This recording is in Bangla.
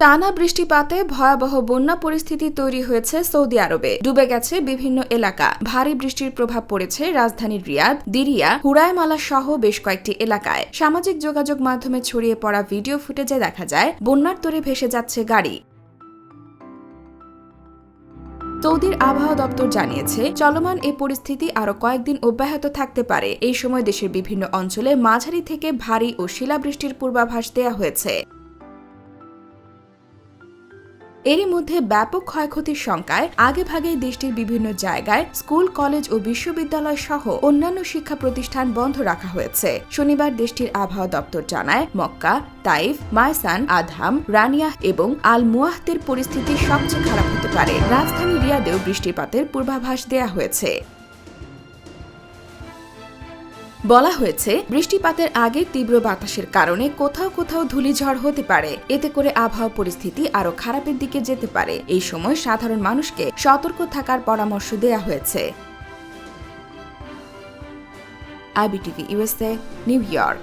টানা বৃষ্টিপাতে ভয়াবহ বন্যা পরিস্থিতি তৈরি হয়েছে সৌদি আরবে। ডুবে গেছে বিভিন্ন এলাকা। ভারী বৃষ্টির প্রভাব পড়েছে রাজধানীর রিয়াদ, দিরিয়া হুরায়মালা সহ বেশ কয়েকটি এলাকায়। সামাজিক যোগাযোগ মাধ্যমে ছড়িয়ে পড়া ভিডিও ফুটেজে দেখা যায়, বন্যার তোরে ভেসে যাচ্ছে গাড়ি। সৌদির আবহাওয়া দপ্তর জানিয়েছে, চলমান এই পরিস্থিতি আরও কয়েকদিন অব্যাহত থাকতে পারে। এই সময় দেশের বিভিন্ন অঞ্চলে মাঝারি থেকে ভারী ও শিলাবৃষ্টির পূর্বাভাস দেয়া হয়েছে। এরই মধ্যে ব্যাপক ক্ষয়ক্ষতির শঙ্কায় আগেভাগেই দেশটির বিভিন্ন জায়গায় স্কুল, কলেজ ও বিশ্ববিদ্যালয় সহ অন্যান্য শিক্ষা প্রতিষ্ঠান বন্ধ রাখা হয়েছে। শনিবার দেশটির আবহাওয়া দপ্তর জানায়, মক্কা, তাইফ মায়সান আধাম রানিয়াহ এবং আল মুয়াহদের পরিস্থিতি সবচেয়ে খারাপ হতে পারে। রাজধানী রিয়াদেও বৃষ্টিপাতের পূর্বাভাস দেয়া হয়েছে। বলা হয়েছে, বৃষ্টিপাতের আগে তীব্র বাতাসের কারণে কোথাও কোথাও ধূলিঝড় হতে পারে। এতে করে আবহাওয়া পরিস্থিতি আরও খারাপের দিকে যেতে পারে। এই সময় সাধারণ মানুষকে সতর্ক থাকার পরামর্শ দেয়া হয়েছে। IBTV USA New York.